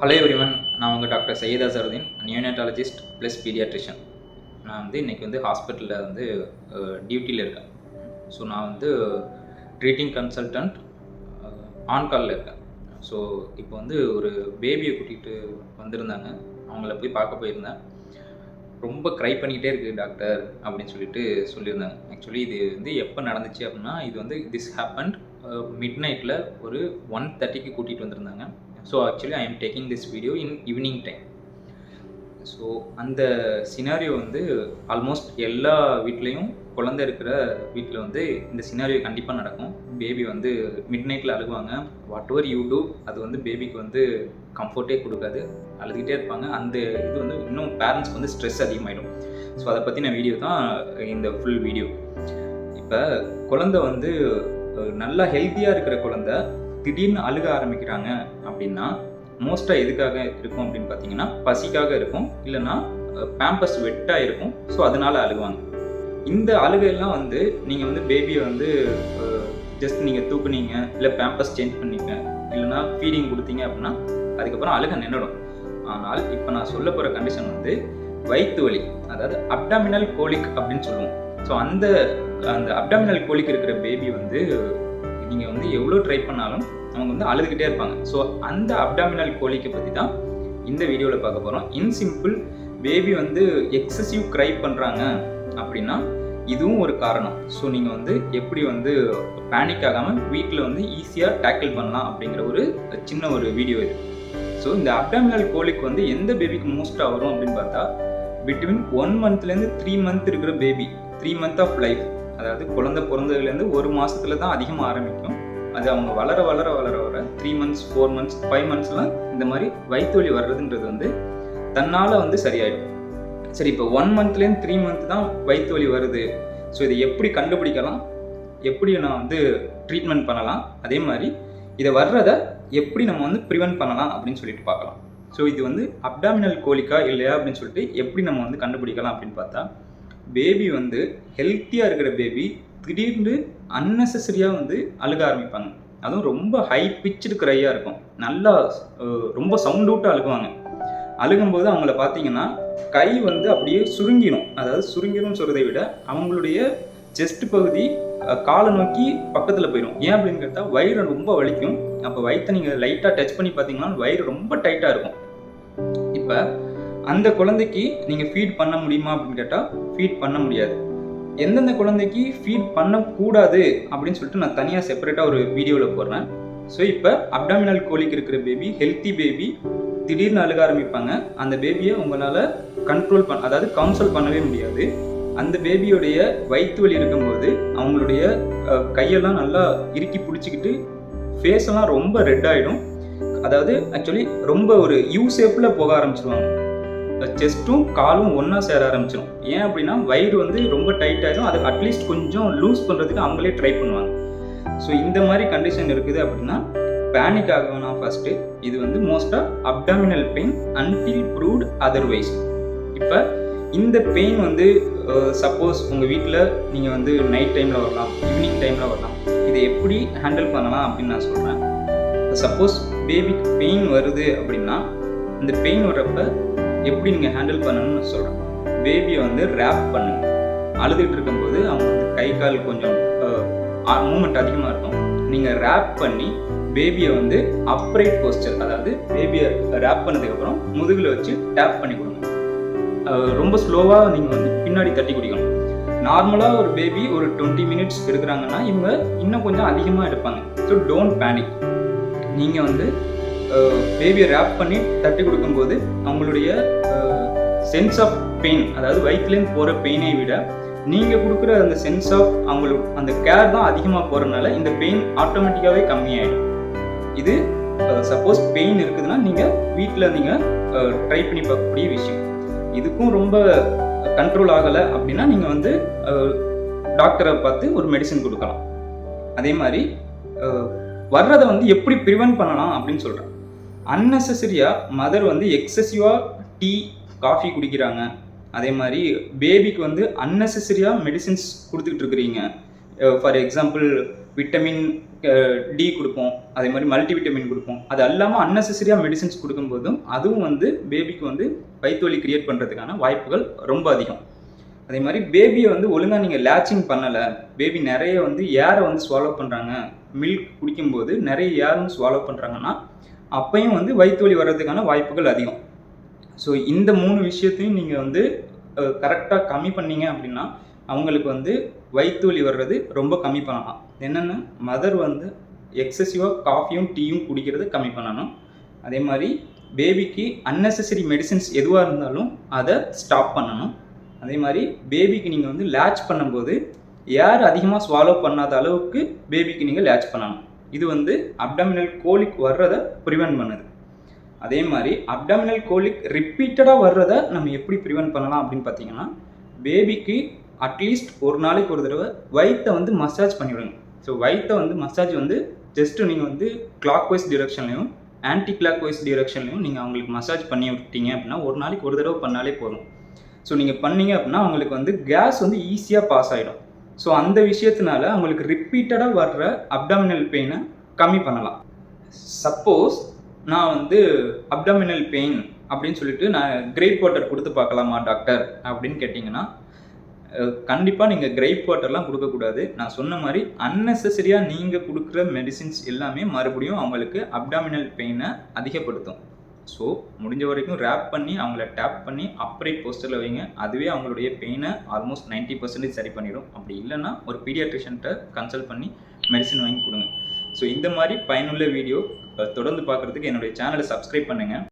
Hello everyone நான் உங்கள் doctor Syeda Saruddin neonatologist plus paediatrician நான் வந்து இன்றைக்கி வந்து ஹாஸ்பிட்டலில் வந்து டியூட்டியில் இருக்கேன். ஸோ நான் வந்து ட்ரீட்டிங் கன்சல்டன்ட் ஆன் காலில் இருக்கேன். ஸோ இப்போ வந்து ஒரு பேபியை கூட்டிகிட்டு வந்திருந்தாங்க. அவங்கள போய் பார்க்க போயிருந்தேன். ரொம்ப க்ரை பண்ணிக்கிட்டே இருக்குது டாக்டர் அப்படின்னு சொல்லிட்டு சொல்லியிருந்தாங்க. ஆக்சுவலி இது வந்து எப்போ நடந்துச்சு அப்படின்னா இது வந்து திஸ் ஹேப்பன்ட் மிட் நைட்டில் ஒரு ஒன் தேர்ட்டிக்கு கூட்டிகிட்டு வந்திருந்தாங்க. So actually I am taking this video in evening time so அந்த சினாரியோ வந்து ஆல்மோஸ்ட் எல்லா வீட்லேயும் குழந்தை இருக்கிற வீட்டில் வந்து இந்த சினாரியோ கண்டிப்பாக நடக்கும். பேபி வந்து மிட் நைட்டில் அழுகுவாங்க. வாட் எவர் யூ டூ அது வந்து பேபிக்கு வந்து கம்ஃபர்ட்டே கொடுக்காது. அழுதுகிட்டே இருப்பாங்க. அந்த இது வந்து இன்னும் பேரண்ட்ஸ்க்கு வந்து ஸ்ட்ரெஸ் அதிகமாகிடும் ஸோ அதை பற்றின வீடியோ தான் இந்த ஃபுல் வீடியோ இப்போ குழந்தை வந்து நல்லா ஹெல்த்தியாக இருக்கிற குழந்தை திடீர்னு அழுக ஆரம்பிக்கிறாங்க அப்படின்னா மோஸ்ட்டாக எதுக்காக இருக்கும் அப்படின்னு பார்த்தீங்கன்னா பசிக்காக இருக்கும் இல்லைன்னா பேம்பஸ் வெட்டாக இருக்கும் ஸோ அதனால அழுகுவாங்க இந்த அழுகையெல்லாம் வந்து நீங்கள் வந்து பேபியை வந்து ஜஸ்ட் நீங்கள் தூக்குனீங்க இல்லை பேம்பஸ் சேஞ்ச் பண்ணீங்க இல்லைன்னா ஃபீடிங் கொடுத்தீங்க அப்படின்னா அதுக்கப்புறம் அழுக நின்றுடும் ஆனால் இப்போ நான் சொல்ல போகிற கண்டிஷன் வந்து வயிற்று வலி அதாவது அப்டாமினல் கோலிக் அப்படின்னு சொல்லுவோம். ஸோ அந்த அந்த அப்டாமினல் கோலிக் இருக்கிற பேபி வந்து நீங்கள் வந்து எவ்வளோ ட்ரை பண்ணாலும் அவங்க வந்து அழுதுகிட்டே இருப்பாங்க. ஸோ அந்த அப்டாமினல் கோழிக்கு பற்றி தான் இந்த வீடியோவில் பார்க்க போகிறோம் இன் சிம்பிள் பேபி வந்து எக்ஸசிவ் க்ரை பண்ணுறாங்க அப்படின்னா இதுவும் ஒரு காரணம். ஸோ நீங்கள் வந்து எப்படி வந்து பேனிக் ஆகாமல் வீட்டில் வந்து ஈஸியாக டேக்கிள் பண்ணலாம் அப்படிங்கிற ஒரு சின்ன ஒரு வீடியோ இது. ஸோ இந்த அப்டாமினல் கோழிக்கு வந்து எந்த பேபிக்கு மோஸ்ட்டாக வரும் அப்படின்னு பார்த்தா பிட்வீன் ஒன் மந்த்லேருந்து த்ரீ மந்த் இருக்கிற baby three month of life அதாவது குழந்தை பிறந்ததுலேருந்து ஒரு மாதத்துல தான் அதிகமாக ஆரம்பிக்கும். அது அவங்க வளர வளர வளர வர three months four months five மந்த்ஸ்லாம் இந்த மாதிரி வயிற்று வலி வர்றதுன்றது வந்து தன்னால் வந்து சரியாயிடும். சரி இப்போ ஒன் மந்த்லேருந்து த்ரீ மந்த் தான் வயிற்று வலி வருது. ஸோ இதை எப்படி கண்டுபிடிக்கலாம்? எப்படி நான் வந்து ட்ரீட்மெண்ட் பண்ணலாம்? அதே மாதிரி இதை வர்றதை எப்படி நம்ம வந்து ப்ரிவென்ட் பண்ணலாம் அப்படின்னு சொல்லிட்டு பார்க்கலாம். ஸோ இது வந்து அப்டாமினல் கோலிக்கா இல்லையா அப்படின்னு சொல்லிட்டு எப்படி நம்ம வந்து கண்டுபிடிக்கலாம் அப்படின்னு பார்த்தா பேபி வந்து ஹெல்த்தியாக இருக்கிற பேபி திடீர்னு அன்னெசரியாக வந்து அழுக ஆரம்பிப்பாங்க. அதுவும் ரொம்ப ஹை பிச்சுடு க்ரையாக இருக்கும். நல்லா ரொம்ப சவுண்ட் அவுட்டாக அழுகுவாங்க. அழுகும்போது அவங்கள பார்த்தீங்கன்னா கை வந்து அப்படியே சுருங்கிடும். அதாவது சுருங்கிடும் சொல்கிறதை விட அவங்களுடைய செஸ்ட் பகுதி காலை நோக்கி பக்கத்தில் போயிடும். ஏன் அப்படின்னு கேட்டால் வயிறு ரொம்ப வலிக்கும். அப்போ வயிற்றை நீங்கள் லைட்டாக டச் பண்ணி பார்த்தீங்கன்னா வயிறு ரொம்ப டைட்டாக இருக்கும். இப்போ அந்த குழந்தைக்கு நீங்கள் ஃபீட் பண்ண முடியுமா அப்படின்னு கேட்டால் ஃபீட் பண்ண முடியாது. எந்தெந்த குழந்தைக்கு ஃபீட் பண்ணக்கூடாது அப்படின்னு சொல்லிட்டு நான் தனியாக செப்பரேட்டாக ஒரு வீடியோவில் போடுறேன். ஸோ இப்போ அப்டாமினல் கோழிக்கு இருக்கிற பேபி ஹெல்த்தி பேபி திடீர்னு அழுக ஆரம்பிப்பாங்க. அந்த பேபியை உங்களால் கண்ட்ரோல் பண்ண அதாவது கவுன்சல் பண்ணவே முடியாது. அந்த பேபியோடைய வயிற்று வலி இருக்கும்போது அவங்களுடைய கையெல்லாம் நல்லா இறுக்கி பிடிச்சிக்கிட்டு ஃபேஸ் எல்லாம் ரொம்ப ரெட் ஆகிடும் அதாவது ஆக்சுவலி ரொம்ப ஒரு யூ ஷேப்பில் போக ஆரம்பிச்சிருவாங்க. செஸ்ட்டும் காலும் ஒன்றா சேர ஆரம்பிச்சிடும் ஏன் அப்படின்னா வயிறு வந்து ரொம்ப டைட் ஆகிடும் அது அட்லீஸ்ட் கொஞ்சம் லூஸ் பண்ணுறதுக்கு அவங்களே ட்ரை பண்ணுவாங்க. ஸோ இந்த மாதிரி கண்டிஷன் இருக்குது அப்படின்னா பேனிக் ஆக வேணாம் ஃபர்ஸ்ட்டு இது வந்து மோஸ்ட்டாக abdominal pain until proved otherwise இப்போ இந்த பெயின் வந்து சப்போஸ் உங்கள் வீட்டில் நீங்கள் வந்து நைட் டைமில் வரலாம் ஈவினிங் டைமில் வரலாம். இதை எப்படி ஹேண்டில் பண்ணலாம் அப்படின்னு நான் சொல்கிறேன் சப்போஸ் பேபிக்கு பெயின் வருது அப்படின்னா இந்த பெயின் வர்றப்ப எப்படி நீங்கள் ஹேண்டில் பண்ணணும்னு சொல்கிறேன் பேபியை வந்து ரேப் பண்ணுங்க. அழுதுகிட்டு இருக்கும்போது அவங்க வந்து கை கால் கொஞ்சம் மூமெண்ட் அதிகமாக இருக்கும். நீங்கள் ரேப் பண்ணி பேபியை வந்து அப்ரைட் போஸ்டர் அதாவது பேபியை ரேப் பண்ணதுக்கப்புறம் முதுகில் வச்சு டேப் பண்ணி கொடுங்க. ரொம்ப ஸ்லோவாக நீங்கள் வந்து பின்னாடி தட்டி குடிக்கணும். நார்மலாக ஒரு பேபி ஒரு டுவெண்ட்டி மினிட்ஸ் எடுக்கிறாங்கன்னா இவங்க இன்னும் கொஞ்சம் அதிகமாக எடுப்பாங்க. ஸோ டோன்ட் பேனிக் நீங்கள் வந்து பேபியை ரேப் பண்ணி தட்டி கொடுக்கும்போது அவங்களுடைய சென்ஸ் ஆஃப் பெயின் அதாவது வயிற்றுலேருந்து போகிற பெயினை விட நீங்கள் கொடுக்குற அந்த சென்ஸ் ஆஃப் அவங்களுக்கு அந்த கேர் தான் அதிகமாக போகிறதுனால இந்த பெயின் ஆட்டோமேட்டிக்காகவே கம்மியாயிடும். இது சப்போஸ் பெயின் இருக்குதுன்னா நீங்கள் வீட்டில் நீங்கள் ட்ரை பண்ணி பார்க்கக்கூடிய விஷயம். இதுக்கும் ரொம்ப கண்ட்ரோல் ஆகலை அப்படின்னா நீங்கள் வந்து டாக்டரை பார்த்து ஒரு மெடிசன் கொடுக்கலாம். அதே மாதிரி வர்றதை வந்து எப்படி ப்ரிவென்ட் பண்ணலாம் அப்படின்னு சொல்கிறேன் அன்னெசரியாக மதர் வந்து எக்ஸசிவாக டீ காஃபி குடிக்கிறாங்க. அதே மாதிரி பேபிக்கு வந்து அன்னெசரியாக மெடிசின்ஸ் கொடுத்துக்கிட்டு இருக்கிறீங்க. ஃபார் எக்ஸாம்பிள் விட்டமின் டி கொடுப்போம். அதே மாதிரி மல்டி விட்டமின் கொடுப்போம். அது அல்லாமல் அன்னெசரியாக மெடிசின்ஸ் கொடுக்கும்போதும் அதுவும் வந்து பேபிக்கு வந்து வயிற்றுவலி கிரியேட் பண்ணுறதுக்கான வாய்ப்புகள் ரொம்ப அதிகம். அதே மாதிரி பேபியை வந்து ஒழுங்காக நீங்கள் லேச்சிங் பண்ணலை. பேபி நிறைய வந்து ஏரை வந்து ஸ்வாலோ பண்ணுறாங்க மில்க் குடிக்கும்போது நிறைய ஏர் ஸ்வாலோ பண்ணுறாங்கன்னா அப்பையும் வந்து வயிற்று வலி வர்றதுக்கான வாய்ப்புகள் அதிகம். ஸோ இந்த மூணு விஷயத்தையும் நீங்கள் வந்து கரெக்டாக கம்மி பண்ணீங்க அப்படின்னா அவங்களுக்கு வந்து வயிற்று வலி வர்றது ரொம்ப கம்மி பண்ணலாம். என்னென்னா மதர் வந்து எக்ஸசிவாக காஃபியும் டீயும் குடிக்கிறத கம்மி பண்ணணும். அதே மாதிரி பேபிக்கு unnecessary மெடிசின்ஸ் எதுவாக இருந்தாலும் அதை ஸ்டாப் பண்ணணும். அதே மாதிரி பேபிக்கு நீங்கள் வந்து லேட்ச் பண்ணும்போது ஏர் அதிகமாக ஸ்வாலோ பண்ணாத அளவுக்கு பேபிக்கு நீங்கள் லேட்ச் பண்ணணும். இது வந்து அப்டாமினல் கோலிக் வர்றதை ப்ரிவென்ட் பண்ணுது. அதே மாதிரி அப்டாமினல் கோலிக் ரிப்பீட்டடாக வர்றதை நம்ம எப்படி ப்ரிவென்ட் பண்ணலாம் அப்படின்னு பார்த்தீங்கன்னா பேபிக்கு அட்லீஸ்ட் ஒரு நாளைக்கு ஒரு தடவை வயிற்றை வந்து மசாஜ் பண்ணிவிடுங்க ஸோ வயிற்றை வந்து மசாஜ் வந்து ஜஸ்ட்டு நீங்கள் வந்து கிளாக் வைஸ் டிரெக்ஷன்லையும் ஆன்டி கிளாக் வைஸ் டிரெக்ஷன்லையும் நீங்கள் அவங்களுக்கு மசாஜ் பண்ணி விட்டீங்க அப்படின்னா ஒரு நாளைக்கு ஒரு தடவை பண்ணாலே போதும். ஸோ நீங்கள் பண்ணீங்க அப்படின்னா அவங்களுக்கு வந்து கேஸ் வந்து ஈஸியாக பாஸ் ஆகிடும் ஸோ அந்த விஷயத்தினால அவங்களுக்கு ரிப்பீட்டடாக வர்ற அப்டாமினல் பெயினை கம்மி பண்ணலாம். சப்போஸ் நான் வந்து அப்டாமினல் பெயின் அப்படின்னு சொல்லிட்டு நான் கிரேப் வாட்டர் கொடுத்து பார்க்கலாமா டாக்டர் அப்படின்னு கேட்டிங்கன்னா கண்டிப்பாக நீங்கள் கிரேப் வாட்டர்லாம் கொடுக்கக்கூடாது நான் சொன்ன மாதிரி அன்னெசரியாக நீங்கள் கொடுக்குற மெடிசின்ஸ் எல்லாமே மறுபடியும் அவங்களுக்கு அப்டாமினல் பெயினை அதிகப்படுத்தும். ஸோ முடிஞ்ச வரைக்கும் ரேப் பண்ணி அவங்கள டேப் பண்ணி அப்ரைட் போஸ்டரில் வைங்க. அதுவே அவங்களுடைய பெயினை ஆல்மோஸ்ட் 90% பர்சன்டேஜ் சரி பண்ணிடும். அப்படி இல்லைன்னா ஒரு பீடியாட்ரிஷன்கிட்ட கன்சல்ட் பண்ணி மெடிசின் வாங்கி கொடுங்க. ஸோ இந்த மாதிரி பயனுள்ள வீடியோ தொடர்ந்து பார்க்குறதுக்கு என்னுடைய சேனலை சப்ஸ்கிரைப் பண்ணுங்கள்